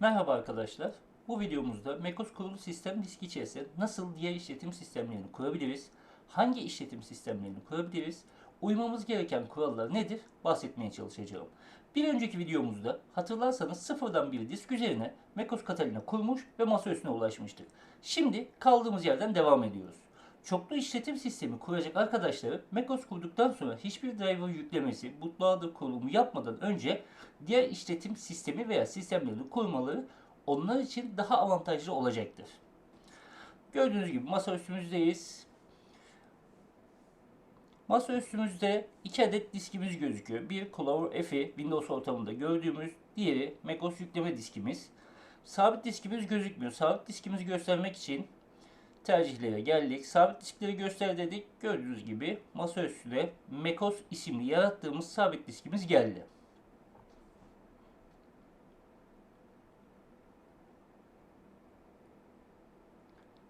Merhaba arkadaşlar. Bu videomuzda MacOS kurulu sistem diski içerisinde nasıl diğer işletim sistemlerini kurabiliriz, hangi işletim sistemlerini kurabiliriz, uymamız gereken kurallar nedir bahsetmeye çalışacağım. Bir önceki videomuzda hatırlarsanız sıfırdan bir disk üzerine MacOS Catalina kurmuş ve masa üstüne ulaşmıştık. Şimdi kaldığımız yerden devam ediyoruz. Çoklu işletim sistemi kuracak arkadaşları macOS kurduktan sonra hiçbir driver yüklemesi, bootloader kurulumu yapmadan önce diğer işletim sistemi veya sistemlerini kurmaları onlar için daha avantajlı olacaktır. Gördüğünüz gibi masa üstümüzdeyiz. Masa üstümüzde iki adet diskimiz gözüküyor. Bir Clover F'i Windows ortamında gördüğümüz, diğeri macOS yükleme diskimiz. Sabit diskimiz gözükmüyor. Sabit diskimizi göstermek için tercihlere geldik. Sabit diskleri göster dedik. Gördüğünüz gibi masa üstüne macOS isimli yarattığımız sabit diskimiz geldi.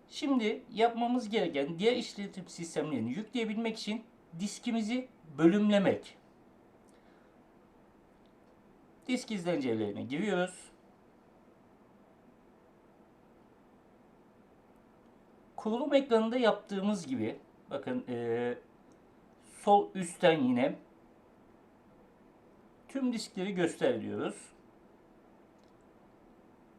Şimdi yapmamız gereken diğer işletim sistemlerini yükleyebilmek için diskimizi bölümlemek. Disk izlencelerine giriyoruz. Kurulum ekranında yaptığımız gibi bakın e, sol üstten yine tüm diskleri göster diyoruz.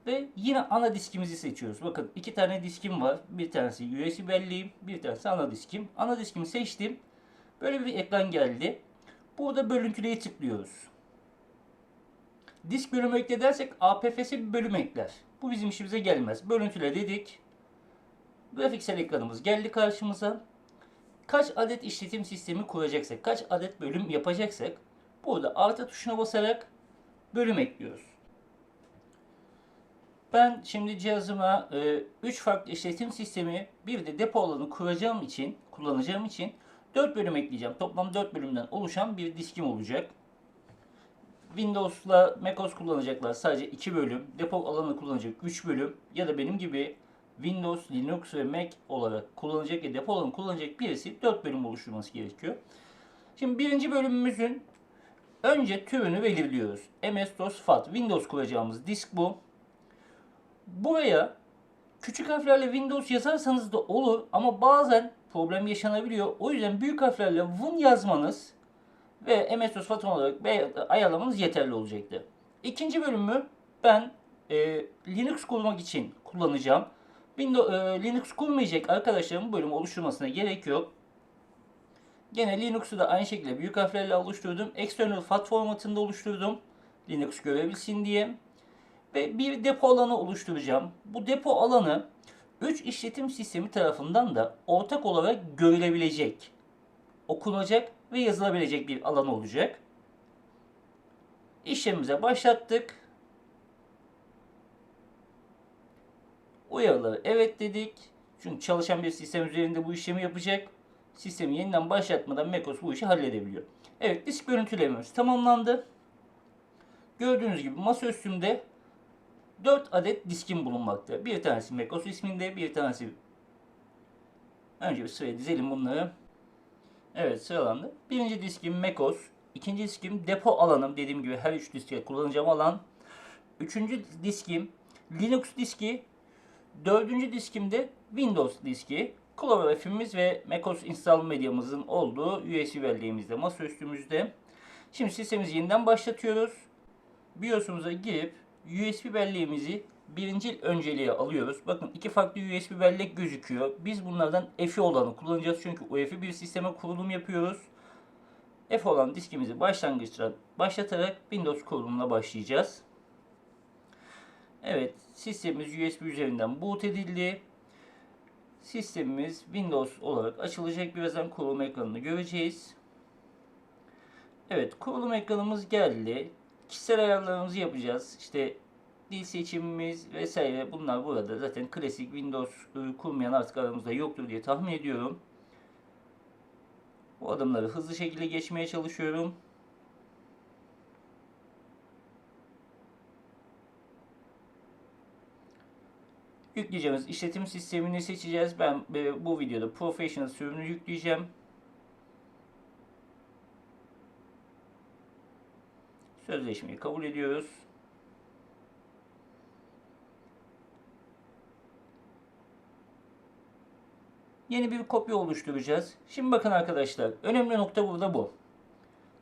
Ve yine ana diskimizi seçiyoruz. Bakın iki tane diskim var. Bir tanesi USB belleğim, bir tanesi ana diskim. Ana diskimi seçtim. Böyle bir ekran geldi. Burada bölüntüleye tıklıyoruz. Disk bölümü ekle dersek APF'si bir bölüm ekler. Bu bizim işimize gelmez. Bölüntüle dedik. Grafiksel ekranımız geldi karşımıza. Kaç adet işletim sistemi kuracaksak, kaç adet bölüm yapacaksak burada artı tuşuna basarak bölüm ekliyoruz. Ben şimdi cihazıma 3 e, farklı işletim sistemi bir de depo alanı kuracağım için, kullanacağım için 4 bölüm ekleyeceğim. Toplam 4 bölümden oluşan bir diskim olacak. Windows'la macOS kullanacaklar sadece 2 bölüm, depo alanı kullanacak 3 bölüm ya da benim gibi Windows, Linux ve Mac olarak kullanacak ve depo alanı kullanacak birisi 4 bölüm oluşturması gerekiyor. Şimdi birinci bölümümüzün önce türünü belirliyoruz. MS-DOS FAT. Windows kuracağımız disk bu. Buraya küçük harflerle Windows yazarsanız da olur ama bazen problem yaşanabiliyor. O yüzden büyük harflerle Win yazmanız ve MS-DOS FAT olarak ayarlamanız yeterli olacaktır. İkinci bölümü ben e, Linux kurmak için kullanacağım. Windows, e, Linux kurmayacak arkadaşlarım bu bölümü oluşturmasına gerek yok. Gene Linux'u da aynı şekilde büyük harflerle oluşturdum. External FAT formatında oluşturdum. Linux görebilsin diye. Ve bir depo alanı oluşturacağım. Bu depo alanı 3 işletim sistemi tarafından da ortak olarak görülebilecek, okunacak ve yazılabilecek bir alan olacak. İşlemimize başlattık. Uyarıları evet dedik. Çünkü çalışan bir sistem üzerinde bu işlemi yapacak. Sistemi yeniden başlatmadan macOS bu işi halledebiliyor. Evet disk görüntülememiz tamamlandı. Gördüğünüz gibi masa üstümde 4 adet diskim bulunmakta. Bir tanesi macOS isminde, bir tanesi önce bir sıraya dizelim bunları. Evet sıralandı. Birinci diskim macOS, ikinci diskim depo alanım dediğim gibi her üç diske kullanacağım alan. Üçüncü diskim Linux diski Dördüncü diskimde Windows diski. Clover F'imiz ve macOS install medyamızın olduğu USB belleğimizde masaüstümüzde. Şimdi sistemimizi yeniden başlatıyoruz. BIOS'umuza girip USB belleğimizi birinci önceliğe alıyoruz. Bakın iki farklı USB bellek gözüküyor. Biz bunlardan F'i olanı kullanacağız. Çünkü UEFI bir sisteme kurulum yapıyoruz. F olan diskimizi başlangıçta başlatarak Windows kurulumuna başlayacağız. Evet, sistemimiz USB üzerinden boot edildi. Sistemimiz Windows olarak açılacak. Birazdan kurulum ekranını göreceğiz. Evet, kurulum ekranımız geldi. Kişisel ayarlarımızı yapacağız. İşte dil seçimimiz vesaire bunlar burada. Zaten klasik Windows kurmayan artık aramızda yoktur diye tahmin ediyorum. Bu adımları hızlı şekilde geçmeye çalışıyorum. yükleyeceğimiz işletim sistemini seçeceğiz. Ben e, bu videoda Professional sürümünü yükleyeceğim. Sözleşmeyi kabul ediyoruz. Yeni bir kopya oluşturacağız. Şimdi bakın arkadaşlar önemli nokta burada bu.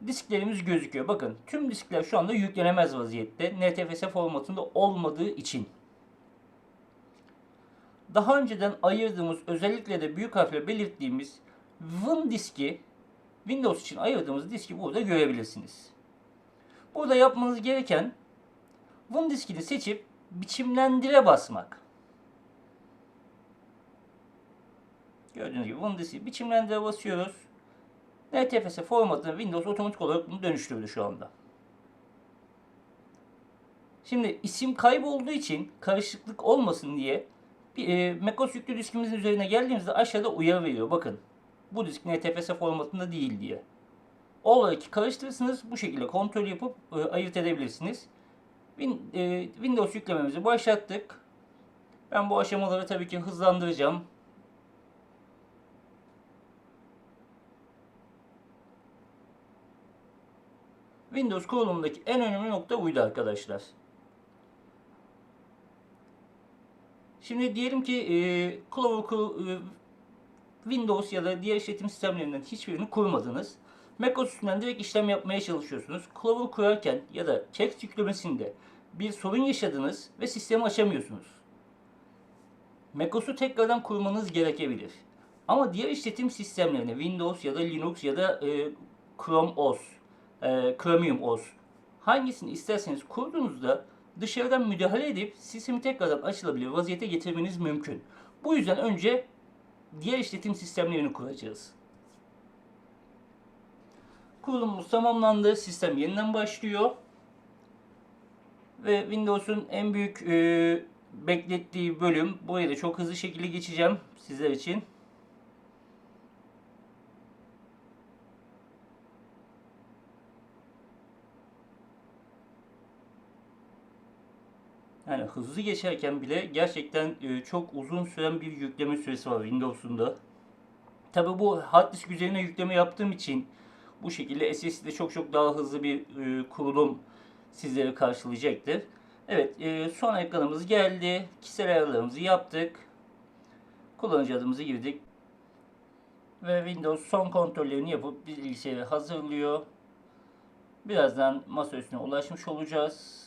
Disklerimiz gözüküyor. Bakın tüm diskler şu anda yüklenemez vaziyette. NTFS formatında olmadığı için. Daha önceden ayırdığımız özellikle de büyük harfle belirttiğimiz Win diski Windows için ayırdığımız diski burada görebilirsiniz. Burada yapmanız gereken Win diskini seçip biçimlendire basmak. Gördüğünüz gibi Win diski biçimlendire basıyoruz. NTFS formatına Windows otomatik olarak bunu dönüştürdü şu anda. Şimdi isim kaybolduğu için karışıklık olmasın diye e, macOS yüklü diskimizin üzerine geldiğimizde aşağıda uyarı veriyor. Bakın bu disk NTFS formatında değil diye. Olarak karıştırırsınız bu şekilde kontrol yapıp e, ayırt edebilirsiniz. Win, e, Windows yüklememizi başlattık. Ben bu aşamaları tabii ki hızlandıracağım. Windows kurulumundaki en önemli nokta buydu arkadaşlar. Şimdi diyelim ki e, Clover e, Windows ya da diğer işletim sistemlerinden hiçbirini kurmadınız. macOS üstünden direkt işlem yapmaya çalışıyorsunuz. Clover kurarken ya da text yüklemesinde bir sorun yaşadınız ve sistemi açamıyorsunuz. macOS'u tekrardan kurmanız gerekebilir. Ama diğer işletim sistemlerini Windows ya da Linux ya da e, Chrome OS, e, Chromium OS hangisini isterseniz kurduğunuzda dışarıdan müdahale edip sistemi tekrardan açılabilir vaziyete getirmeniz mümkün. Bu yüzden önce diğer işletim sistemlerini kuracağız. Kurulumumuz tamamlandı. Sistem yeniden başlıyor. Ve Windows'un en büyük e, beklettiği bölüm. Burayı da çok hızlı şekilde geçeceğim sizler için. Yani hızlı geçerken bile gerçekten e, çok uzun süren bir yükleme süresi var Windows'un da. Tabi bu hard disk üzerine yükleme yaptığım için bu şekilde SSD'de çok çok daha hızlı bir e, kurulum sizleri karşılayacaktır. Evet e, son ekranımız geldi. Kişisel ayarlarımızı yaptık. Kullanıcı adımızı girdik. Ve Windows son kontrollerini yapıp bilgisayarı hazırlıyor. Birazdan masa üstüne ulaşmış olacağız.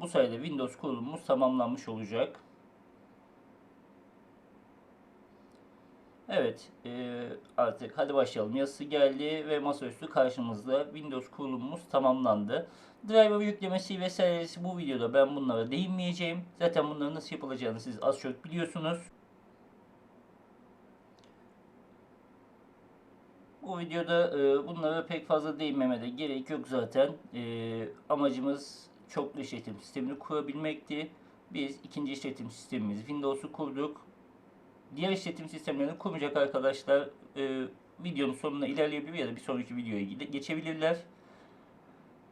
Bu sayede Windows kurulumumuz tamamlanmış olacak. Evet, e, artık hadi başlayalım. Yazısı geldi ve masaüstü karşımızda. Windows kurulumumuz tamamlandı. Driver yüklemesi vesairesi bu videoda ben bunlara değinmeyeceğim. Zaten bunların nasıl yapılacağını siz az çok biliyorsunuz. Bu videoda e, bunlara pek fazla değinmeme de gerek yok zaten. E, amacımız çoklu işletim sistemini kurabilmekti. Biz ikinci işletim sistemimiz Windows'u kurduk. Diğer işletim sistemlerini kurmayacak arkadaşlar e, videonun sonuna ilerleyebilir ya da bir sonraki videoya geçebilirler.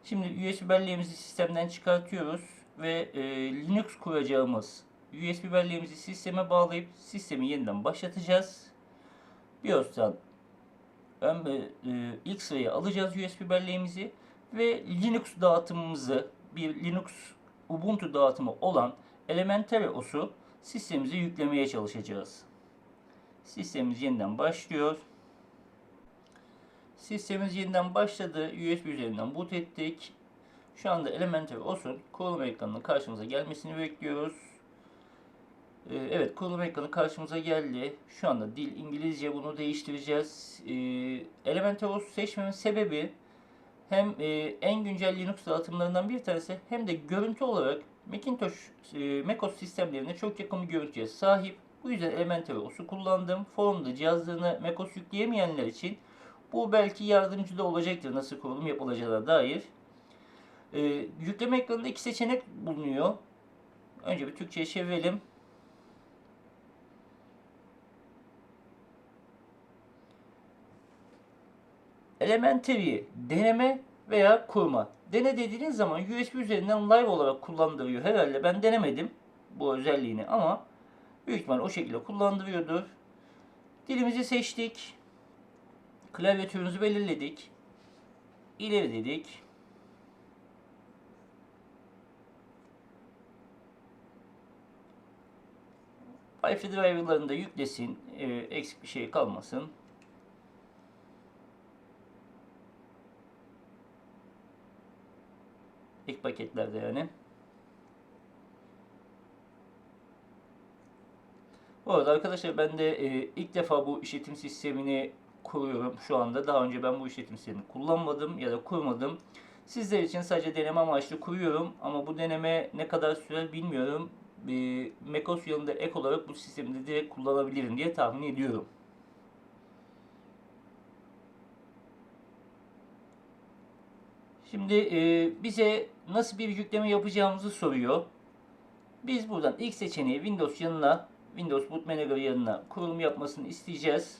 Şimdi USB belleğimizi sistemden çıkartıyoruz ve e, Linux kuracağımız USB belleğimizi sisteme bağlayıp sistemi yeniden başlatacağız. BIOS'tan ön, e, ilk sıraya alacağız USB belleğimizi ve Linux dağıtımımızı bir Linux Ubuntu dağıtımı olan Elementary OS'u sistemimize yüklemeye çalışacağız. Sistemimiz yeniden başlıyor. Sistemimiz yeniden başladı. USB üzerinden boot ettik. Şu anda Elementary OS'un kurulum ekranının karşımıza gelmesini bekliyoruz. Ee, evet kurulum ekranı karşımıza geldi. Şu anda dil İngilizce bunu değiştireceğiz. Ee, Elementary OS seçmemin sebebi hem e, en güncel Linux dağıtımlarından bir tanesi hem de görüntü olarak Macintosh, e, macOS sistemlerine çok yakın bir görüntüye sahip. Bu yüzden Elementary OS'u kullandım. Forumda cihazlarına macOS yükleyemeyenler için bu belki yardımcı da olacaktır nasıl kurulum yapılacağına dair. E, yükleme ekranında iki seçenek bulunuyor. Önce bir Türkçe'ye çevirelim. Elementary deneme veya kurma. Dene dediğiniz zaman USB üzerinden live olarak kullandırıyor. Herhalde ben denemedim bu özelliğini ama büyük ihtimal o şekilde kullandırıyordur. Dilimizi seçtik. Klavye türümüzü belirledik. İleri dedik. Wi-Fi driver'larını da yüklesin. E, eksik bir şey kalmasın. İlk paketlerde yani. Bu arada arkadaşlar ben de e, ilk defa bu işletim sistemini kuruyorum şu anda. Daha önce ben bu işletim sistemini kullanmadım ya da kurmadım. Sizler için sadece deneme amaçlı kuruyorum ama bu deneme ne kadar sürer bilmiyorum. E, macOS yanında ek olarak bu sistemi de direkt kullanabilirim diye tahmin ediyorum. Şimdi e, bize nasıl bir yükleme yapacağımızı soruyor. Biz buradan ilk seçeneği Windows yanına, Windows Boot Manager yanına kurulum yapmasını isteyeceğiz.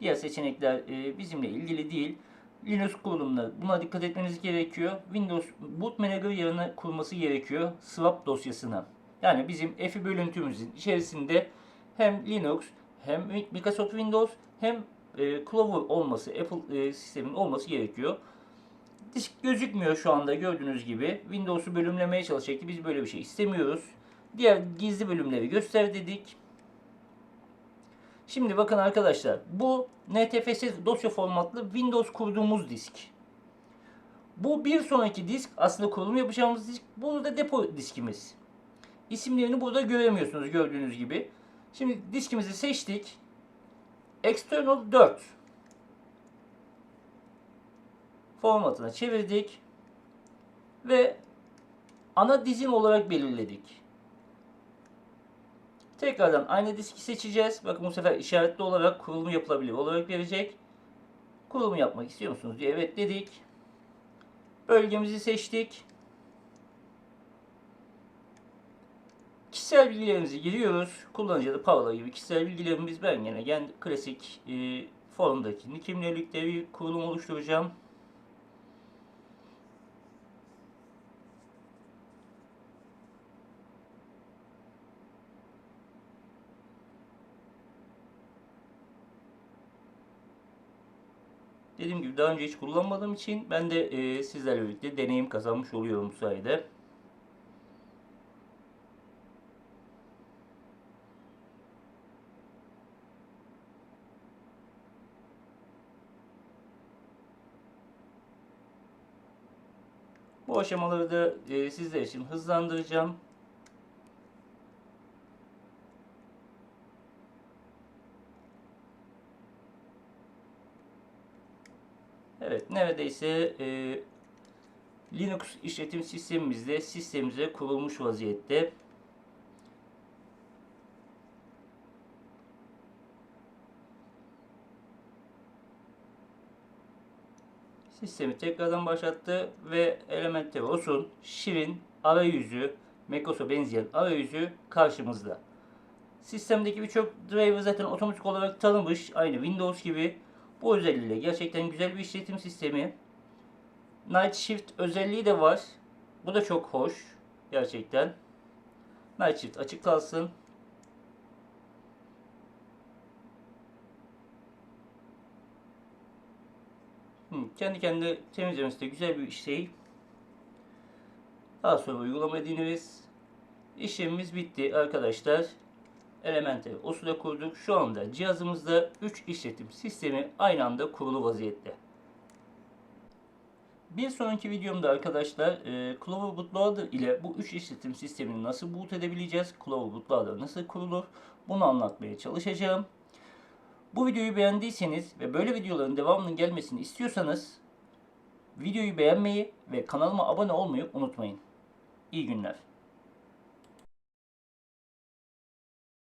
Diğer seçenekler e, bizimle ilgili değil. Linux kurulumları buna dikkat etmeniz gerekiyor. Windows Boot Manager yerine kurması gerekiyor swap dosyasına. Yani bizim EFI bölüntümüzün içerisinde hem Linux hem Microsoft Windows hem e, Clover olması, Apple e, sistemin olması gerekiyor. Disk gözükmüyor şu anda gördüğünüz gibi. Windows'u bölümlemeye çalışacaktı. Biz böyle bir şey istemiyoruz. Diğer gizli bölümleri göster dedik. Şimdi bakın arkadaşlar bu NTFS dosya formatlı Windows kurduğumuz disk. Bu bir sonraki disk aslında kurulum yapacağımız disk. Burada depo diskimiz. İsimlerini burada göremiyorsunuz gördüğünüz gibi. Şimdi diskimizi seçtik. External 4 formatına çevirdik ve ana dizin olarak belirledik. Tekrardan aynı diski seçeceğiz. Bakın bu sefer işaretli olarak kurulumu yapılabilir olarak verecek. Kurulumu yapmak istiyor musunuz diye evet dedik. Bölgemizi seçtik. Kişisel bilgilerimizi giriyoruz. Kullanıcı da parola gibi kişisel bilgilerimiz ben yine kendi klasik e, forumdaki kimlikte bir kurulum oluşturacağım. Dediğim gibi daha önce hiç kullanmadığım için ben de e, sizlerle birlikte deneyim kazanmış oluyorum bu sayede. Bu aşamaları da e, sizler için hızlandıracağım. Evet neredeyse e, Linux işletim sistemimizde sistemimize kurulmuş vaziyette. Sistemi tekrardan başlattı ve Elementor olsun Şirin arayüzü, macOS'a benzeyen arayüzü karşımızda. Sistemdeki birçok driver zaten otomatik olarak tanımış. Aynı Windows gibi. Bu özelliğiyle gerçekten güzel bir işletim sistemi. Night Shift özelliği de var. Bu da çok hoş. Gerçekten. Night Shift açık kalsın. kendi kendi temizlemesi de güzel bir şey. Daha sonra uygulama ediniriz. İşlemimiz bitti arkadaşlar. Elementleri usule kurduk. Şu anda cihazımızda 3 işletim sistemi aynı anda kurulu vaziyette. Bir sonraki videomda arkadaşlar e, Clover Bootloader ile bu 3 işletim sistemini nasıl boot edebileceğiz? Clover Bootloader nasıl kurulur? Bunu anlatmaya çalışacağım. Bu videoyu beğendiyseniz ve böyle videoların devamının gelmesini istiyorsanız videoyu beğenmeyi ve kanalıma abone olmayı unutmayın. İyi günler.